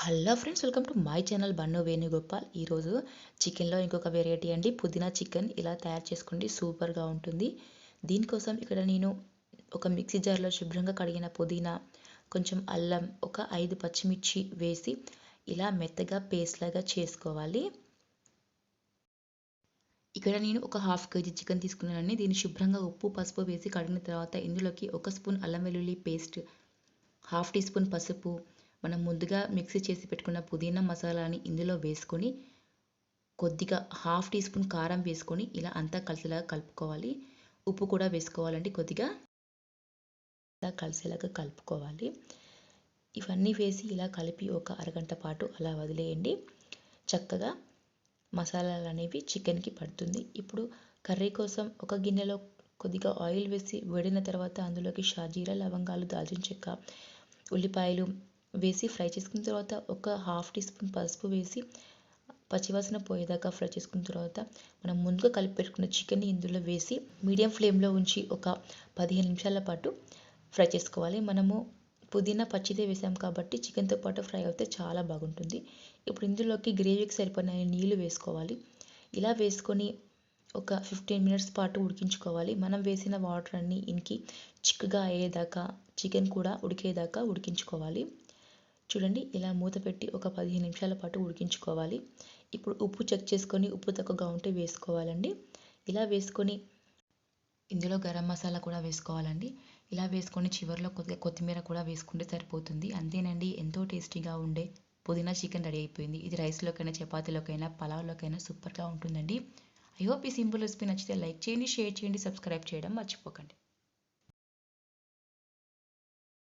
Hello friends welcome to my channel Bunny Venugopal ఈరోజు చికెన్లో ఇంకొక వెరైటీ అండి పుదీనా చికెన్. ఇలా తయారు చేసుకోండి సూపర్గా ఉంటుంది. దీనికోసం ఇక్కడ నేను ఒక మిక్సీ జార్లో శుభ్రంగా కడిగిన పుదీనా కొంచెం అల్లం ఒక ఐదు పచ్చిమిర్చి వేసి ఇలా మెత్తగా పేస్ట్ లాగా చేసుకోవాలి. ఇక్కడ నేను ఒక హాఫ్ కేజీ చికెన్ తీసుకున్నానండి. దీన్ని శుభ్రంగా ఉప్పు పసుపు వేసి కడిగిన తర్వాత ఇందులోకి ఒక స్పూన్ అల్లం వెల్లుల్లి పేస్ట్ హాఫ్ టీ స్పూన్ పసుపు మనం ముందుగా మిక్సీ చేసి పెట్టుకున్న పుదీనా మసాలాని ఇందులో వేసుకొని కొద్దిగా హాఫ్ టీ స్పూన్ కారం వేసుకొని ఇలా అంతా కలిసేలాగా కలుపుకోవాలి. ఉప్పు కూడా వేసుకోవాలండి కొద్దిగా. ఇలా కలిసేలాగా కలుపుకోవాలి. ఇవన్నీ వేసి ఇలా కలిపి ఒక అరగంట పాటు అలా వదిలేయండి. చక్కగా మసాలాలు అనేవి చికెన్కి పడుతుంది. ఇప్పుడు కర్రీ కోసం ఒక గిన్నెలో కొద్దిగా ఆయిల్ వేసి వేడిన తర్వాత అందులోకి షాజీరా లవంగాలు దాల్చిన చెక్క ఉల్లిపాయలు వేసి ఫ్రై చేసుకున్న తర్వాత ఒక హాఫ్ టీ స్పూన్ పసుపు వేసి పచ్చివాసన పోయేదాకా ఫ్రై చేసుకున్న తర్వాత మనం ముందుగా కలిపి పెట్టుకున్న చికెన్ని ఇందులో వేసి మీడియం ఫ్లేమ్లో ఉంచి ఒక పదిహేను నిమిషాల పాటు ఫ్రై చేసుకోవాలి. మనము పుదీనా పచ్చిదే వేసాం కాబట్టి చికెన్తో పాటు ఫ్రై అయితే చాలా బాగుంటుంది. ఇప్పుడు ఇందులోకి గ్రేవీకి సరిపడిన నీళ్ళు వేసుకోవాలి. ఇలా వేసుకొని ఒక ఫిఫ్టీన్ మినిట్స్ పాటు ఉడికించుకోవాలి. మనం వేసిన వాటర్ అన్ని ఇంకి చిక్కగా అయ్యేదాకా చికెన్ కూడా ఉడికేదాకా ఉడికించుకోవాలి. చూడండి ఇలా మూత పెట్టి ఒక పదిహేను నిమిషాల పాటు ఉడికించుకోవాలి. ఇప్పుడు ఉప్పు చెక్ చేసుకొని ఉప్పు తక్కువగా ఉంటే వేసుకోవాలండి. ఇలా వేసుకొని ఇందులో గరం మసాలా కూడా వేసుకోవాలండి. ఇలా వేసుకొని చివరిలో కొద్దిగా కొత్తిమీర కూడా వేసుకుంటే సరిపోతుంది. అంతేనండి ఎంతో టేస్టీగా ఉండే పుదీనా చికెన్ రెడీ అయిపోయింది. ఇది రైస్లోకైనా చపాతీలోకైనా పలావ్లోకైనా సూపర్గా ఉంటుందండి. ఐ హోప్ ఈ సింపుల్ రెసిపీ నచ్చితే లైక్ చేయండి షేర్ చేయండి సబ్స్క్రైబ్ చేయడం మర్చిపోకండి.